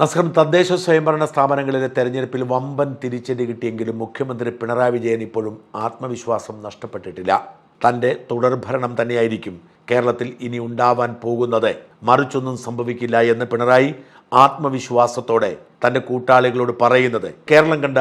നസ്രം തദ്ദേശ സ്വയംഭരണ സ്ഥാപനങ്ങളിലെ തെരഞ്ഞെടുപ്പിൽ വമ്പൻ തിരിച്ചടി കിട്ടിയെങ്കിലും മുഖ്യമന്ത്രി പിണറായി വിജയൻ ഇപ്പോഴും ആത്മവിശ്വാസം നഷ്ടപ്പെട്ടിട്ടില്ല. തന്റെ തുടർഭരണം തന്നെയായിരിക്കും കേരളത്തിൽ ഇനി ഉണ്ടാവാൻ പോകുന്നത്. മറിച്ചൊന്നും സംഭവിക്കില്ല എന്ന് പിണറായി ആത്മവിശ്വാസത്തോടെ തന്റെ കൂട്ടാളികളോട് പറയുന്നത് കേരളം കണ്ട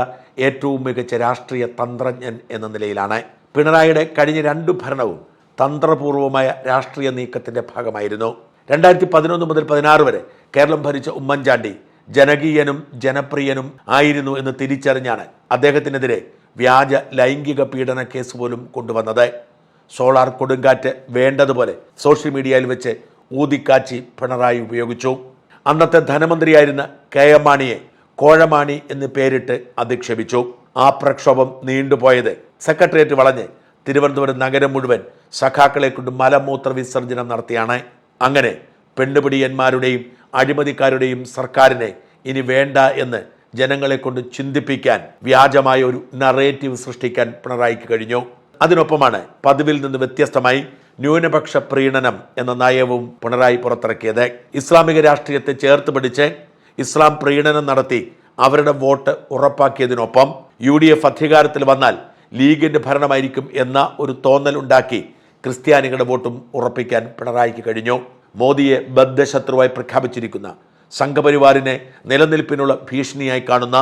ഏറ്റവും മികച്ച രാഷ്ട്രീയ തന്ത്രജ്ഞൻ എന്ന നിലയിലാണ്. പിണറായിയുടെ കഴിഞ്ഞ രണ്ടു ഭരണവും തന്ത്രപൂർവമായ രാഷ്ട്രീയ നീക്കത്തിന്റെ ഭാഗമായിരുന്നു. രണ്ടായിരത്തി പതിനൊന്ന് മുതൽ പതിനാറ് വരെ കേരളം ഭരിച്ച ഉമ്മൻചാണ്ടി ജനകീയനും ജനപ്രിയനും ആയിരുന്നു എന്ന് തിരിച്ചറിഞ്ഞാണ് അദ്ദേഹത്തിനെതിരെ വ്യാജ ലൈംഗിക പീഡന കേസ് പോലും കൊണ്ടുവന്നത്. സോളാർ കൊടുങ്കാറ്റ് വേണ്ടതുപോലെ സോഷ്യൽ മീഡിയയിൽ വെച്ച് ഊതിക്കാച്ചി പിണറായി ഉപയോഗിച്ചു. അന്നത്തെ ധനമന്ത്രിയായിരുന്ന കെ എം മാണിയെ കോഴമാണി എന്ന് പേരിട്ട് അധിക്ഷേപിച്ചു. ആ പ്രക്ഷോഭം നീണ്ടുപോയത് സെക്രട്ടേറിയറ്റ് വളഞ്ഞ് തിരുവനന്തപുരം നഗരം മുഴുവൻ സഖാക്കളെ കൊണ്ട് മലമൂത്ര വിസർജനം നടത്തിയാണ്. അങ്ങനെ പെണ്ണുപിടിയന്മാരുടെയും അഴിമതിക്കാരുടെയും സർക്കാരിനെ ഇനി വേണ്ട എന്ന് ജനങ്ങളെ കൊണ്ട് ചിന്തിപ്പിക്കാൻ വ്യാജമായ ഒരു നറേറ്റീവ് സൃഷ്ടിക്കാൻ പിണറായിക്ക് കഴിഞ്ഞു. അതിനൊപ്പമാണ് പതിവിൽ നിന്ന് വ്യത്യസ്തമായി ന്യൂനപക്ഷ പ്രീണനം എന്ന നയവും പിണറായി പുറത്തിറക്കിയത്. ഇസ്ലാമിക രാഷ്ട്രീയത്തെ ചേർത്ത് പിടിച്ച് ഇസ്ലാം പ്രീണനം നടത്തി അവരുടെ വോട്ട് ഉറപ്പാക്കിയതിനൊപ്പം യു ഡി എഫ് അധികാരത്തിൽ വന്നാൽ ലീഗിന്റെ ഭരണമായിരിക്കും എന്ന ഒരു തോന്നൽ ഉണ്ടാക്കി ക്രിസ്ത്യാനികളുടെ വോട്ടും ഉറപ്പിക്കാൻ പിണറായിക്ക് കഴിഞ്ഞു. മോദിയെ ബദ്ധശത്രുവായി പ്രഖ്യാപിച്ചിരിക്കുന്ന സംഘപരിവാറിനെ നിലനിൽപ്പിനുള്ള ഭീഷണിയായി കാണുന്ന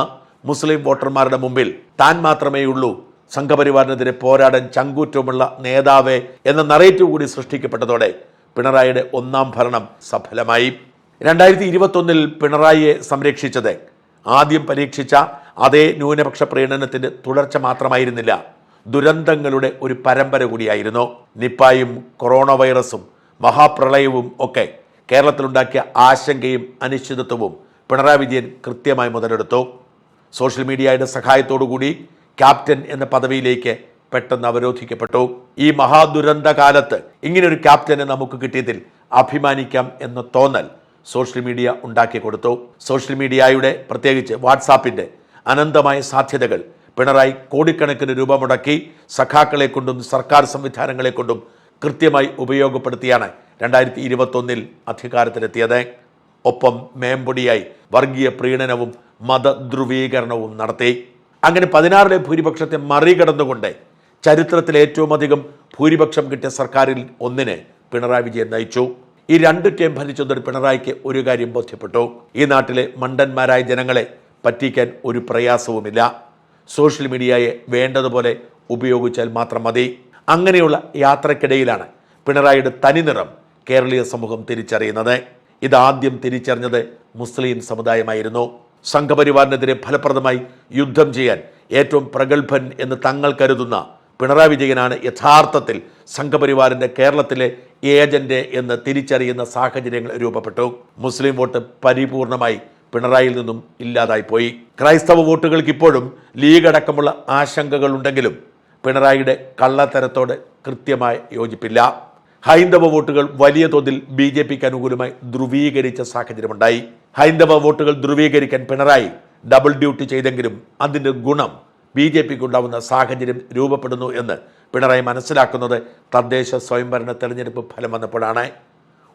മുസ്ലിം വോട്ടർമാരുടെ മുമ്പിൽ താൻ മാത്രമേയുള്ളൂ സംഘപരിവാറിനെതിരെ പോരാടാൻ ചങ്കൂറ്റവുമുള്ള നേതാവേ എന്ന നറേറ്റീവ് കൂടി സൃഷ്ടിക്കപ്പെട്ടതോടെ പിണറായിയുടെ ഒന്നാം ഭരണം സഫലമായി. രണ്ടായിരത്തി ഇരുപത്തൊന്നിൽ പിണറായിയെ സംരക്ഷിച്ചത് ആദ്യം പരീക്ഷിച്ച അതേ ന്യൂനപക്ഷ പ്രീണനത്തിന്റെ തുടർച്ച മാത്രമായിരുന്നില്ല ദുരന്തങ്ങളുടെ ഒരു പരമ്പര കൂടിയായിരുന്നു. നിപ്പായും കൊറോണ വൈറസും മഹാപ്രളയവും ഒക്കെ കേരളത്തിലുണ്ടാക്കിയ ആശങ്കയും അനിശ്ചിതത്വവും പിണറായി വിജയൻ കൃത്യമായി മുതലെടുത്തു. സോഷ്യൽ മീഡിയയുടെ സഹായത്തോടുകൂടി ക്യാപ്റ്റൻ എന്ന പദവിയിലേക്ക് പെട്ടെന്ന് അവരോധിക്കപ്പെട്ടു. ഈ മഹാദുരന്ത കാലത്ത് ഇങ്ങനൊരു ക്യാപ്റ്റനെ നമുക്ക് കിട്ടിയതിൽ അഭിമാനിക്കാം എന്ന തോന്നൽ സോഷ്യൽ മീഡിയ ഉണ്ടാക്കി കൊടുത്തു. സോഷ്യൽ മീഡിയയുടെ പ്രത്യേകിച്ച് വാട്സാപ്പിന്റെ അനന്തമായ സാധ്യതകൾ പിണറായി കോടിക്കണക്കിന് രൂപ മുടക്കി സഖാക്കളെ കൊണ്ടും സർക്കാർ സംവിധാനങ്ങളെ കൊണ്ടും കൃത്യമായി ഉപയോഗപ്പെടുത്തിയാണ് രണ്ടായിരത്തി ഇരുപത്തൊന്നിൽ അധികാരത്തിലെത്തിയത്. ഒപ്പം മേമ്പൊടിയായി വർഗീയ പ്രീണനവും മതധ്രുവീകരണവും നടത്തി. അങ്ങനെ പതിനാറിലെ ഭൂരിപക്ഷത്തെ മറികടന്നുകൊണ്ട് ചരിത്രത്തിൽ ഏറ്റവും അധികം ഭൂരിപക്ഷം കിട്ടിയ സർക്കാരിൽ ഒന്നിന് പിണറായി വിജയൻ നയിച്ചു. ഈ രണ്ട് ടീം ഭരിച്ചതിൽ പിണറായിക്ക് ഒരു കാര്യം ബോധ്യപ്പെട്ടു. ഈ നാട്ടിലെ മണ്ടന്മാരായ ജനങ്ങളെ പറ്റിക്കാൻ ഒരു പ്രയാസവുമില്ല. സോഷ്യൽ മീഡിയയെ വേണ്ടതുപോലെ ഉപയോഗിച്ചാൽ മാത്രം മതി. അങ്ങനെയുള്ള യാത്രക്കിടയിലാണ് പിണറായിയുടെ തനിനിറം കേരളീയ സമൂഹം തിരിച്ചറിയുന്നത്. ഇതാദ്യം തിരിച്ചറിഞ്ഞത് മുസ്ലിം സമുദായമായിരുന്നു. സംഘപരിവാറിനെതിരെ ഫലപ്രദമായി യുദ്ധം ചെയ്യാൻ ഏറ്റവും പ്രഗത്ഭൻ എന്ന് തങ്ങൾ കരുതുന്ന പിണറായി വിജയനാണ് യഥാർത്ഥത്തിൽ സംഘപരിവാറിന്റെ കേരളത്തിലെ ഏജന്റ് എന്ന് തിരിച്ചറിയുന്ന സാഹചര്യങ്ങൾ രൂപപ്പെട്ടു. മുസ്ലിം വോട്ട് പരിപൂർണമായി പിണറായിയിൽ നിന്നും ഇല്ലാതായി പോയി. ക്രൈസ്തവ വോട്ടുകൾക്ക് ഇപ്പോഴും ലീഗ് അടക്കമുള്ള ആശങ്കകളുണ്ടെങ്കിലും പിണറായിയുടെ കള്ളത്തരത്തോട് കൃത്യമായി യോജിപ്പില്ല. ഹൈന്ദവ വോട്ടുകൾ വലിയ തോതിൽ ബി ജെ പിക്ക് അനുകൂലമായി ധ്രുവീകരിച്ച സാഹചര്യമുണ്ടായി. ഹൈന്ദവ വോട്ടുകൾ ധ്രുവീകരിക്കാൻ പിണറായി ഡബിൾ ഡ്യൂട്ടി ചെയ്തെങ്കിലും അതിന്റെ ഗുണം ബി ജെ പിക്ക് ഉണ്ടാവുന്ന സാഹചര്യം രൂപപ്പെടുന്നു എന്ന് പിണറായി മനസ്സിലാക്കുന്നത് തദ്ദേശ സ്വയംഭരണ തെരഞ്ഞെടുപ്പ് ഫലം വന്നപ്പോഴാണ്.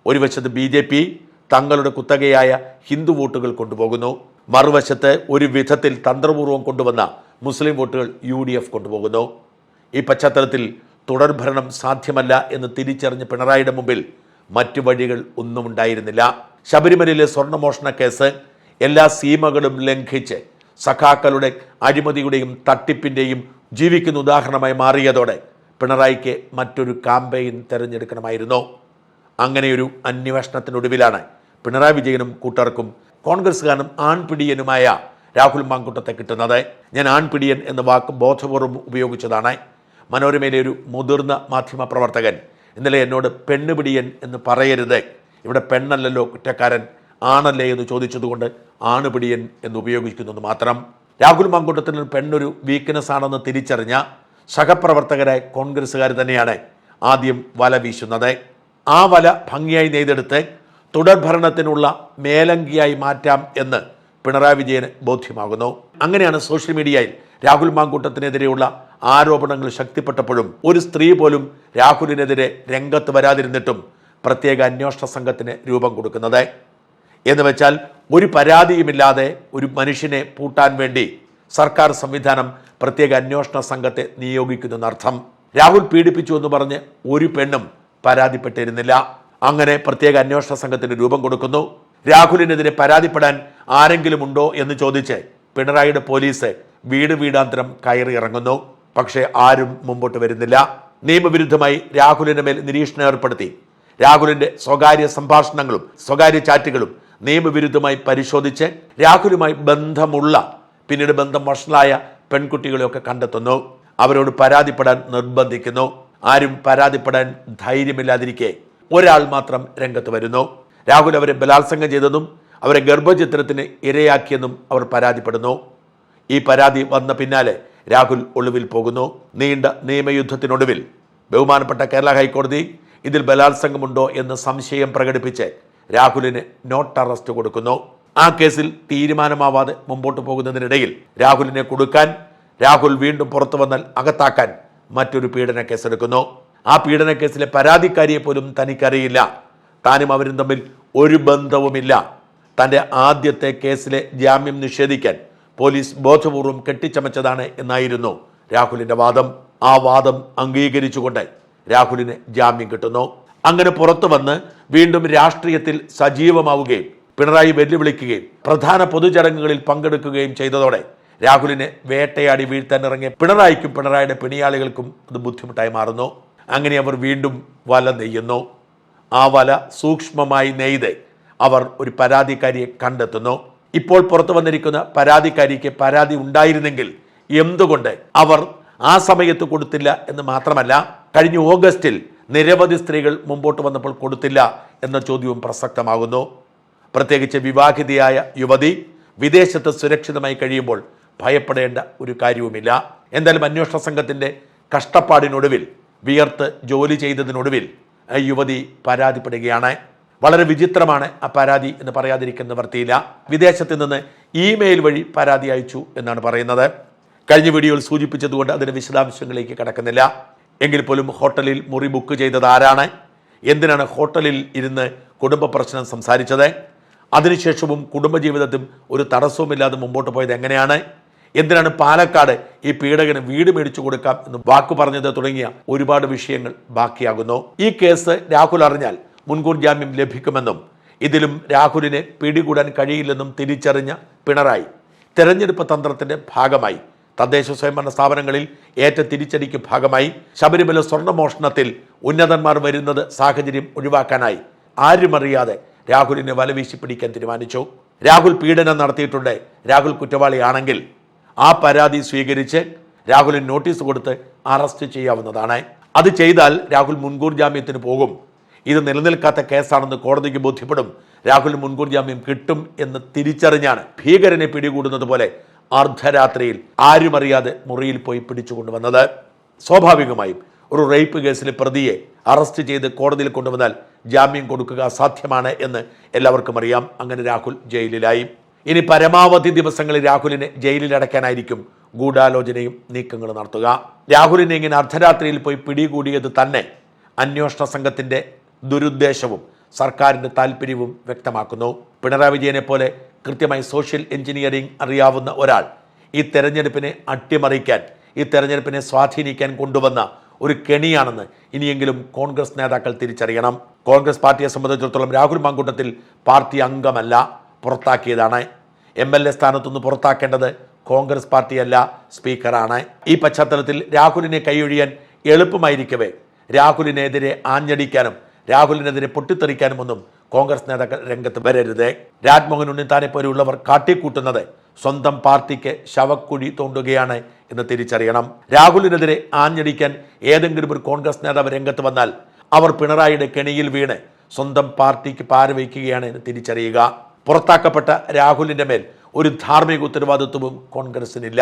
ഒരു വശത്ത് ബി ജെ പി തങ്ങളുടെ കുത്തകയായ ഹിന്ദു വോട്ടുകൾ കൊണ്ടുപോകുന്നു. മറുവശത്ത് ഒരു വിധത്തിൽ തന്ത്രപൂർവം കൊണ്ടുവന്ന മുസ്ലിം വോട്ടുകൾ യു ഡി എഫ് കൊണ്ടുപോകുന്നു. ഈ പശ്ചാത്തലത്തിൽ തുടർഭരണം സാധ്യമല്ല എന്ന് തിരിച്ചറിഞ്ഞ പിണറായിയുടെ മുമ്പിൽ മറ്റു വഴികൾ ഒന്നും ഉണ്ടായിരുന്നില്ല. ശബരിമലയിലെ സ്വർണമോഷണ കേസ് എല്ലാ സീമകളും ലംഘിച്ച് സഖാക്കളുടെ അഴിമതിയുടെയും തട്ടിപ്പിന്റെയും ജീവിക്കുന്ന ഉദാഹരണമായി മാറിയതോടെ പിണറായിക്ക് മറ്റൊരു കാമ്പയിൻ തെരഞ്ഞെടുക്കണമായിരുന്നു. അങ്ങനെയൊരു അന്വേഷണത്തിനൊടുവിലാണ് പിണറായി വിജയനും കൂട്ടർക്കും കോൺഗ്രസ്സുകാരനും ആൺപിടിയനുമായ രാഹുൽ മാങ്കുട്ടത്തെ കിട്ടുന്നത്. ഞാൻ ആൺപിടിയൻ എന്ന വാക്ക് ബോധപൂർവം ഉപയോഗിച്ചതാണ്. മനോരമയിലെ ഒരു മുതിർന്ന മാധ്യമ പ്രവർത്തകൻ ഇന്നലെ എന്നോട് പെണ്ണുപിടിയൻ എന്ന് പറയരുത്. ഇവിടെ പെണ്ണല്ലല്ലോ കുറ്റക്കാരൻ ആണല്ലേ എന്ന് ചോദിച്ചതുകൊണ്ട് ആണുപിടിയൻ എന്ന് ഉപയോഗിക്കുന്നത് മാത്രം. രാഹുൽ മാങ്കുട്ടത്തിന് പെണ്ണൊരു വീക്ക്നെസ് ആണെന്ന് തിരിച്ചറിഞ്ഞ സഹപ്രവർത്തകരെ കോൺഗ്രസ്സുകാർ തന്നെയാണ് ആദ്യം വല വീശുന്നത്. ആ വല ഭംഗിയായി നെയ്തെടുത്ത് തുടർഭരണത്തിനുള്ള മേലങ്കിയായി മാറ്റാം എന്ന് പിണറായി വിജയന് ബോധ്യമാകുന്നു. അങ്ങനെയാണ് സോഷ്യൽ മീഡിയയിൽ രാഹുൽ മാങ്കൂട്ടത്തിനെതിരെയുള്ള ആരോപണങ്ങൾ ശക്തിപ്പെട്ടപ്പോഴും ഒരു സ്ത്രീ പോലും രാഹുലിനെതിരെ രംഗത്ത് വരാതിരുന്നിട്ടും പ്രത്യേക അന്വേഷണ സംഘത്തിന് രൂപം കൊടുക്കുന്നത്. എന്ന് വെച്ചാൽ ഒരു പരാതിയുമില്ലാതെ ഒരു മനുഷ്യനെ പൂട്ടാൻ വേണ്ടി സർക്കാർ സംവിധാനം പ്രത്യേക അന്വേഷണ സംഘത്തെ നിയോഗിക്കുന്നെന്നർത്ഥം രാഹുൽ പീഡിപ്പിച്ചു എന്ന് പറഞ്ഞ് ഒരു പെണ്ണും പരാതിപ്പെട്ടിരുന്നില്ല. അങ്ങനെ പ്രത്യേക അന്വേഷണ സംഘത്തിന് രൂപം കൊടുക്കുന്നു. രാഹുലിനെതിരെ പരാതിപ്പെടാൻ ആരെങ്കിലും ഉണ്ടോ എന്ന് ചോദിച്ച് പിണറായിയുടെ പോലീസ് വീട് വീടാന്തരം കയറി ഇറങ്ങുന്നു. പക്ഷേ ആരും മുമ്പോട്ട് വരുന്നില്ല. നിയമവിരുദ്ധമായി രാഹുലിന്റെ മേൽ നിരീക്ഷണം ഏർപ്പെടുത്തി. രാഹുലിന്റെ സ്വകാര്യ സംഭാഷണങ്ങളും സ്വകാര്യ ചാറ്റുകളും നിയമവിരുദ്ധമായി പരിശോധിച്ച് രാഹുലുമായി ബന്ധമുള്ള പിന്നീട് ബന്ധം വഷളായ പെൺകുട്ടികളെയൊക്കെ കണ്ടെത്തുന്നു. അവരോട് പരാതിപ്പെടാൻ നിർബന്ധിക്കുന്നു. ആരും പരാതിപ്പെടാൻ ധൈര്യമില്ലാതിരിക്കെ ഒരാൾ മാത്രം രംഗത്ത് വരുന്നു. രാഹുൽ അവരെ ബലാത്സംഗം ചെയ്തതും അവരെ ഗർഭചിത്രത്തിന് ഇരയാക്കിയെന്നും അവർ പരാതിപ്പെടുന്നു. ഈ പരാതി വന്ന പിന്നാലെ രാഹുൽ ഒളിവിൽ പോകുന്നു. നീണ്ട നിയമയുദ്ധത്തിനൊടുവിൽ ബഹുമാനപ്പെട്ട കേരള ഹൈക്കോടതി ഇതിൽ ബലാത്സംഗമുണ്ടോ എന്ന് സംശയം പ്രകടിപ്പിച്ച് രാഹുലിന് നോട്ട് അറസ്റ്റ് കൊടുക്കുന്നു. ആ കേസിൽ തീരുമാനമാവാതെ മുമ്പോട്ട് പോകുന്നതിനിടയിൽ രാഹുലിനെ കൊടുക്കാൻ രാഹുൽ വീണ്ടും പുറത്തു വന്നാൽ അകത്താക്കാൻ മറ്റൊരു പീഡന കേസെടുക്കുന്നു. ആ പീഡന കേസിലെ പരാതിക്കാരിയെ പോലും തനിക്കറിയില്ല. താനും അവരും തമ്മിൽ ഒരു ബന്ധവുമില്ല. തന്റെ ആദ്യത്തെ കേസിലെ ജാമ്യം നിഷേധിക്കാൻ പോലീസ് ബോധപൂർവം കെട്ടിച്ചമച്ചതാണ് എന്നായിരുന്നു രാഹുലിന്റെ വാദം. ആ വാദം അംഗീകരിച്ചുകൊണ്ട് രാഹുലിന് ജാമ്യം കിട്ടുന്നു. അങ്ങനെ പുറത്തു വന്ന് വീണ്ടും രാഷ്ട്രീയത്തിൽ സജീവമാവുകയും പിണറായി വെല്ലുവിളിക്കുകയും പ്രധാന പൊതുചടങ്ങുകളിൽ പങ്കെടുക്കുകയും ചെയ്തതോടെ രാഹുലിനെ വേട്ടയാടി വീഴ്ത്താൻ ഇറങ്ങിയ പിണറായിക്കും പിണറായിയുടെ പിണിയാളികൾക്കും അത് ബുദ്ധിമുട്ടായി മാറുന്നു. അങ്ങനെ അവർ വീണ്ടും വല നെയ്യുന്നു. ആ വല സൂക്ഷ്മമായി നെയ്ത് അവർ ഒരു പരാതിക്കാരിയെ കണ്ടെത്തുന്നു. ഇപ്പോൾ പുറത്തു വന്നിരിക്കുന്ന പരാതിക്കാരിക്ക് പരാതി ഉണ്ടായിരുന്നെങ്കിൽ എന്തുകൊണ്ട് അവർ ആ സമയത്ത് കൊടുത്തില്ല എന്ന് മാത്രമല്ല കഴിഞ്ഞ ഓഗസ്റ്റിൽ നിരവധി സ്ത്രീകൾ മുമ്പോട്ട് വന്നപ്പോൾ കൊടുത്തില്ല എന്ന ചോദ്യവും പ്രസക്തമാകുന്നു. പ്രത്യേകിച്ച് വിവാഹിതയായ യുവതി വിദേശത്ത് സുരക്ഷിതമായി കഴിയുമ്പോൾ ഭയപ്പെടേണ്ട ഒരു കാര്യവുമില്ല. എന്തായാലും അന്വേഷണ സംഘത്തിന്റെ കഷ്ടപ്പാടിനൊടുവിൽ വിയർത്ത് ജോലി ചെയ്തതിനൊടുവിൽ യുവതി പരാതിപ്പെടുകയാണ്. വളരെ വിചിത്രമാണ് ആ പരാതി എന്ന് പറയാതിരിക്കുന്ന വൃത്തിയില്ല വിദേശത്ത് നിന്ന് ഇമെയിൽ വഴി പരാതി അയച്ചു എന്നാണ് പറയുന്നത്. കഴിഞ്ഞ വീഡിയോയിൽ സൂചിപ്പിച്ചതുകൊണ്ട് അതിന് വിശദാംശങ്ങളിലേക്ക് കടക്കുന്നില്ല. എങ്കിൽ പോലും ഹോട്ടലിൽ മുറി ബുക്ക് ചെയ്തത് ആരാണ്? എന്തിനാണ് ഹോട്ടലിൽ ഇരുന്ന് കുടുംബ പ്രശ്നം സംസാരിച്ചത്? അതിനുശേഷവും കുടുംബജീവിതത്തിൽ ഒരു തടസ്സവുമില്ലാതെ മുമ്പോട്ട് പോയത് എങ്ങനെയാണ്? എന്തിനാണ് പാലക്കാട് ഈ പീഡകന് വീട് മേടിച്ചു കൊടുക്കാം എന്ന് വാക്കു പറഞ്ഞത് തുടങ്ങിയ ഒരുപാട് വിഷയങ്ങൾ ബാക്കിയാകുന്നു. ഈ കേസ് രാഹുൽ അറിഞ്ഞാൽ മുൻകൂർ ജാമ്യം ലഭിക്കുമെന്നും ഇതിലും രാഹുലിനെ പിടികൂടാൻ കഴിയില്ലെന്നും തിരിച്ചറിഞ്ഞ പിണറായി തെരഞ്ഞെടുപ്പ് തന്ത്രത്തിന്റെ ഭാഗമായി തദ്ദേശ സ്വയംഭരണ സ്ഥാപനങ്ങളിൽ ഏറ്റ തിരിച്ചടിക്ക് ഭാഗമായി ശബരിമല സ്വർണമോഷണത്തിൽ ഉന്നതന്മാർ വരുന്നത് സാഹചര്യം ഒഴിവാക്കാനായി ആരുമറിയാതെ രാഹുലിനെ വലവീശി പിടിക്കാൻ തീരുമാനിച്ചു. രാഹുൽ പീഡനം നടത്തിയിട്ടുണ്ട്. രാഹുൽ കുറ്റവാളിയാണെങ്കിൽ ആ പരാതി സ്വീകരിച്ച് രാഹുലിന് നോട്ടീസ് കൊടുത്ത് അറസ്റ്റ് ചെയ്യാവുന്നതാണ്. അത് ചെയ്താൽ രാഹുൽ മുൻകൂർ ജാമ്യത്തിന് പോകും. ഇത് നിലനിൽക്കാത്ത കേസാണെന്ന് കോടതിക്ക് ബോധ്യപ്പെടും. രാഹുൽ മുൻകൂർ ജാമ്യം കിട്ടും എന്ന് തിരിച്ചറിഞ്ഞാണ് ഭീകരനെ പിടികൂടുന്നത് പോലെ അർദ്ധരാത്രിയിൽ ആരുമറിയാതെ മുറിയിൽ പോയി പിടിച്ചുകൊണ്ടുവന്നത് സ്വാഭാവികമായും ഒരു റേപ്പ് കേസിലെ പ്രതിയെ അറസ്റ്റ് ചെയ്ത് കോടതിയിൽ കൊണ്ടുവന്നാൽ ജാമ്യം കൊടുക്കുക അസാധ്യമാണ് എന്ന് എല്ലാവർക്കും അറിയാം. അങ്ങനെ രാഹുൽ ജയിലിലായി. ഇനി പരമാവധി ദിവസങ്ങളിൽ രാഹുലിനെ ജയിലിൽ അടയ്ക്കാനായിരിക്കും ഗൂഢാലോചനയും നീക്കങ്ങൾ നടത്തുക. രാഹുലിനെ ഇങ്ങനെ അർദ്ധരാത്രിയിൽ പോയി പിടികൂടിയത് തന്നെ അന്വേഷണ സംഘത്തിന്റെ ദുരുദ്ദേശവും സർക്കാരിന്റെ താല്പര്യവും വ്യക്തമാക്കുന്നു. പിണറായി വിജയനെ പോലെ കൃത്യമായി സോഷ്യൽ എഞ്ചിനീയറിംഗ് അറിയാവുന്ന ഒരാൾ ഈ തെരഞ്ഞെടുപ്പിനെ അട്ടിമറിക്കാൻ ഈ തെരഞ്ഞെടുപ്പിനെ സ്വാധീനിക്കാൻ കൊണ്ടുവന്ന ഒരു കെണിയാണെന്ന് ഇനിയെങ്കിലും കോൺഗ്രസ് നേതാക്കൾ തിരിച്ചറിയണം. കോൺഗ്രസ് പാർട്ടിയെ സംബന്ധിച്ചിടത്തോളം രാഹുൽ മാങ്കൂട്ടത്തിൽ പാർട്ടി അംഗമല്ല പുറത്താക്കിയതാണ്. എം എൽ എ സ്ഥാനത്തുനിന്ന് പുറത്താക്കേണ്ടത് കോൺഗ്രസ് പാർട്ടിയല്ല സ്പീക്കറാണ്. ഈ പശ്ചാത്തലത്തിൽ രാഹുലിനെ കൈയൊഴിയാൻ എളുപ്പമായിരിക്കവേ. രാഹുലിനെതിരെ ആഞ്ഞടിക്കാനും രാഹുലിനെതിരെ പൊട്ടിത്തെറിക്കാനും ഒന്നും കോൺഗ്രസ് നേതാക്കൾ രംഗത്ത് വരരുത്. രാജ്മോഹൻ ഉണ്ണിത്താനെ പോലെയുള്ളവർ കാട്ടിക്കൂട്ടുന്നത് സ്വന്തം പാർട്ടിക്ക് ശവക്കുഴി തോണ്ടുകയാണ് എന്ന് തിരിച്ചറിയണം. രാഹുലിനെതിരെ ആഞ്ഞടിക്കാൻ ഏതെങ്കിലും ഒരു കോൺഗ്രസ് നേതാവ് രംഗത്ത് വന്നാൽ അവർ പിണറായിയുടെ കെണിയിൽ വീണ് സ്വന്തം പാർട്ടിക്ക് പാരവയ്ക്കുകയാണ് എന്ന് തിരിച്ചറിയുക. പുറത്താക്കപ്പെട്ട രാഹുലിന്റെ മേൽ ഒരു ധാർമ്മിക ഉത്തരവാദിത്വവും കോൺഗ്രസിനില്ല.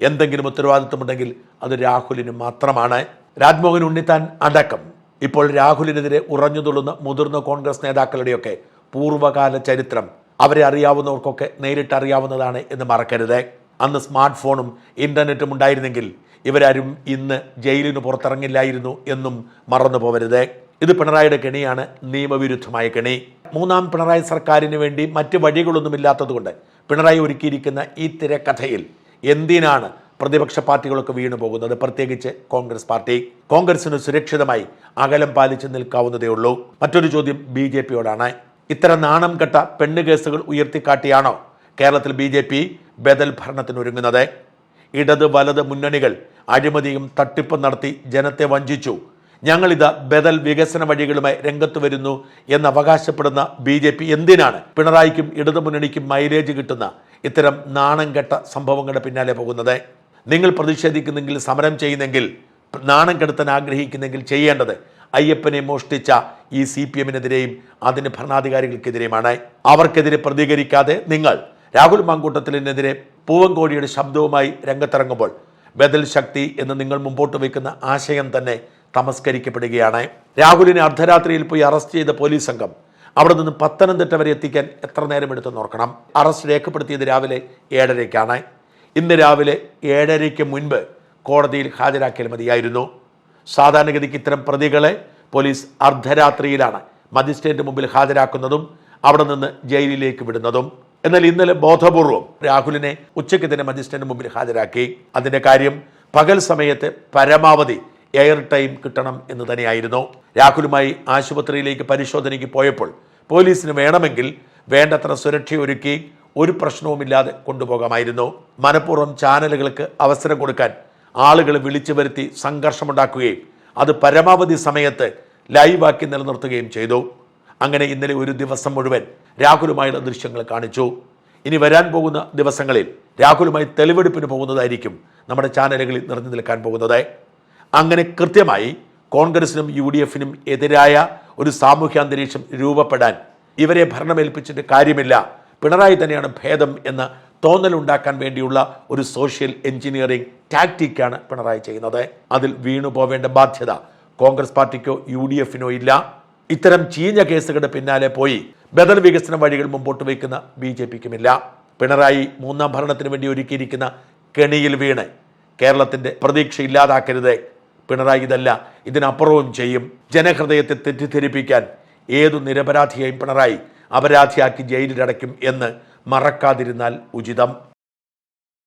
എന്തെങ്കിലും ഉത്തരവാദിത്വമുണ്ടെങ്കിൽ അത് രാഹുലിന് മാത്രമാണ്. രാജ്മോഹൻ ഉണ്ണിത്താൻ അടക്കം. ഇപ്പോൾ രാഹുലിനെതിരെ ഉറഞ്ഞുതുള്ളുന്ന മുതിർന്ന കോൺഗ്രസ് നേതാക്കളുടെയൊക്കെ പൂർവകാല ചരിത്രം അവരെ അറിയാവുന്നവർക്കൊക്കെ നേരിട്ടറിയാവുന്നതാണ് എന്ന് മറക്കരുത്. അന്ന് സ്മാർട്ട് ഫോണും ഇന്റർനെറ്റും ഉണ്ടായിരുന്നെങ്കിൽ ഇവരാരും ഇന്ന് ജയിലിന് പുറത്തിറങ്ങില്ലായിരുന്നു എന്നും മറന്നു പോവരുത്. ഇത് പിണറായിയുടെ കെണിയാണ് നിയമവിരുദ്ധമായ കെണി. മൂന്നാം പിണറായി സർക്കാരിന് വേണ്ടി മറ്റ് വഴികളൊന്നുമില്ലാത്തതുകൊണ്ട് പിണറായി ഒരുക്കിയിരിക്കുന്ന ഈ തിരക്കഥയിൽ എന്തിനാണ് പ്രതിപക്ഷ പാർട്ടികളൊക്കെ വീണു പോകുന്നത് പ്രത്യേകിച്ച് കോൺഗ്രസ് പാർട്ടി. കോൺഗ്രസിന് സുരക്ഷിതമായി അകലം പാലിച്ച് നിൽക്കാവുന്നതേ ഉള്ളൂ. മറ്റൊരു ചോദ്യം ബി ജെ പിയോടാണ്. ഇത്തരം നാണം കെട്ട പെണ്ണ് കേസുകൾ ഉയർത്തിക്കാട്ടിയാണോ കേരളത്തിൽ ബി ജെ പി ബദൽ ഭരണത്തിനൊരുങ്ങുന്നത്? ഇടത് വലത് മുന്നണികൾ അഴിമതിയും തട്ടിപ്പും നടത്തി ജനത്തെ വഞ്ചിച്ചു. ഞങ്ങളിത് ബദൽ വികസന വഴികളുമായി രംഗത്ത് വരുന്നു എന്ന് അവകാശപ്പെടുന്ന ബി ജെ പി എന്തിനാണ് പിണറായിക്കും ഇടതുമുന്നണിക്കും മൈലേജ് കിട്ടുന്ന ഇത്തരം നാണം കെട്ട സംഭവങ്ങളുടെ പിന്നാലെ പോകുന്നത്? നിങ്ങൾ പ്രതിഷേധിക്കുന്നെങ്കിൽ സമരം ചെയ്യുന്നെങ്കിൽ നാണം കെടുത്താൻ ആഗ്രഹിക്കുന്നെങ്കിൽ ചെയ്യേണ്ടത് അയ്യപ്പനെ മോഷ്ടിച്ച ഈ സി പി എമ്മിനെതിരെയും അതിന് ഭരണാധികാരികൾക്കെതിരെയുമാണ്. അവർക്കെതിരെ പ്രതികരിക്കാതെ നിങ്ങൾ രാഹുൽ മാങ്കൂട്ടത്തിനെതിരെ പൂവൻകോടിയുടെ ശബ്ദവുമായി രംഗത്തിറങ്ങുമ്പോൾ ബദൽ ശക്തി എന്ന് നിങ്ങൾ മുമ്പോട്ട് വയ്ക്കുന്ന ആശയം തന്നെ തമസ്കരിക്കപ്പെടുകയാണ്. രാഹുലിനെ അർദ്ധരാത്രിയിൽ പോയി അറസ്റ്റ് ചെയ്ത പോലീസ് സംഘം അവിടെ നിന്ന് പത്തനംതിട്ട വരെ എത്തിക്കാൻ എത്ര നേരം എടുത്തു നോക്കണം അറസ്റ്റ് രേഖപ്പെടുത്തിയത് രാവിലെ ഏഴരയ്ക്കാണ്. ഇന്ന് രാവിലെ ഏഴരയ്ക്ക് മുൻപ് കോടതിയിൽ ഹാജരാക്കിയാൽ മതിയായിരുന്നു. സാധാരണഗതിക്ക് ഇത്തരം പ്രതികളെ പോലീസ് അർദ്ധരാത്രിയിലാണ് മജിസ്ട്രേറ്റ് മുമ്പിൽ ഹാജരാക്കുന്നതും അവിടെ നിന്ന് ജയിലിലേക്ക് വിടുന്നതും. എന്നാൽ ഇന്നലെ ബോധപൂർവം രാഹുലിനെ ഉച്ചയ്ക്ക് തന്നെ മജിസ്ട്രേറ്റ് മുമ്പിൽ ഹാജരാക്കി. അതിന്റെ കാര്യം പകൽ സമയത്ത് പരമാവധി എയർ ടൈം കിട്ടണം എന്ന് തന്നെയായിരുന്നു. രാഹുലുമായി ആശുപത്രിയിലേക്ക് പരിശോധനയ്ക്ക് പോയപ്പോൾ പോലീസിന് വേണമെങ്കിൽ വേണ്ടത്ര സുരക്ഷയൊരുക്കി ഒരു പ്രശ്നവുമില്ലാതെ കൊണ്ടുപോകാമായിരുന്നു. മനഃപൂർവം ചാനലുകൾക്ക് അവസരം കൊടുക്കാൻ ആളുകളെ വിളിച്ചു വരുത്തി സംഘർഷമുണ്ടാക്കുകയും അത് പരമാവധി സമയത്ത് ലൈവാക്കി നിലനിർത്തുകയും ചെയ്തു. അങ്ങനെ ഇന്നലെ ഒരു ദിവസം മുഴുവൻ രാഹുലുമായുള്ള ദൃശ്യങ്ങൾ കാണിച്ചു. ഇനി വരാൻ പോകുന്ന ദിവസങ്ങളിൽ രാഹുലുമായി തെളിവെടുപ്പിന് പോകുന്നതായിരിക്കും നമ്മുടെ ചാനലുകളിൽ നിറഞ്ഞു നിൽക്കാൻ പോകുന്നത്. അങ്ങനെ കൃത്യമായി കോൺഗ്രസിനും യു ഡി എഫിനും എതിരായ ഒരു സാമൂഹ്യ അന്തരീക്ഷം രൂപപ്പെടാൻ ഇവരെ ഭരണമേൽപ്പിച്ചിട്ട് കാര്യമില്ല. പിണറായി തന്നെയാണ് ഭേദം എന്ന തോന്നലുണ്ടാക്കാൻ വേണ്ടിയുള്ള ഒരു സോഷ്യൽ എഞ്ചിനീയറിംഗ് ടാക്ടിക്കാണ് പിണറായി ചെയ്യുന്നത്. അതിൽ വീണു പോവേണ്ട ബാധ്യത കോൺഗ്രസ് പാർട്ടിക്കോ യു ഡി എഫിനോ ഇല്ല. ഇത്തരം ചീഞ്ഞ കേസുകളുടെ പിന്നാലെ പോയി ബദൽ വികസന വഴികൾ മുമ്പോട്ട് വയ്ക്കുന്ന ബി ജെ പിക്കുമില്ല. പിണറായി മൂന്നാം ഭരണത്തിന് വേണ്ടി ഒരുക്കിയിരിക്കുന്ന കെണിയിൽ വീണ് കേരളത്തിന്റെ പ്രതീക്ഷ ഇല്ലാതാക്കരുത്. പിണറായി ഇതല്ല ഇതിനപ്പുറവും ചെയ്യും. ജനഹൃദയത്തെ തെറ്റിദ്ധരിപ്പിക്കാൻ ഏതു നിരപരാധിയെയും പിണറായി അപരാധിയാക്കി ജയിലിലടയ്ക്കും എന്ന് മറക്കാതിരുന്നാൽ ഉചിതം.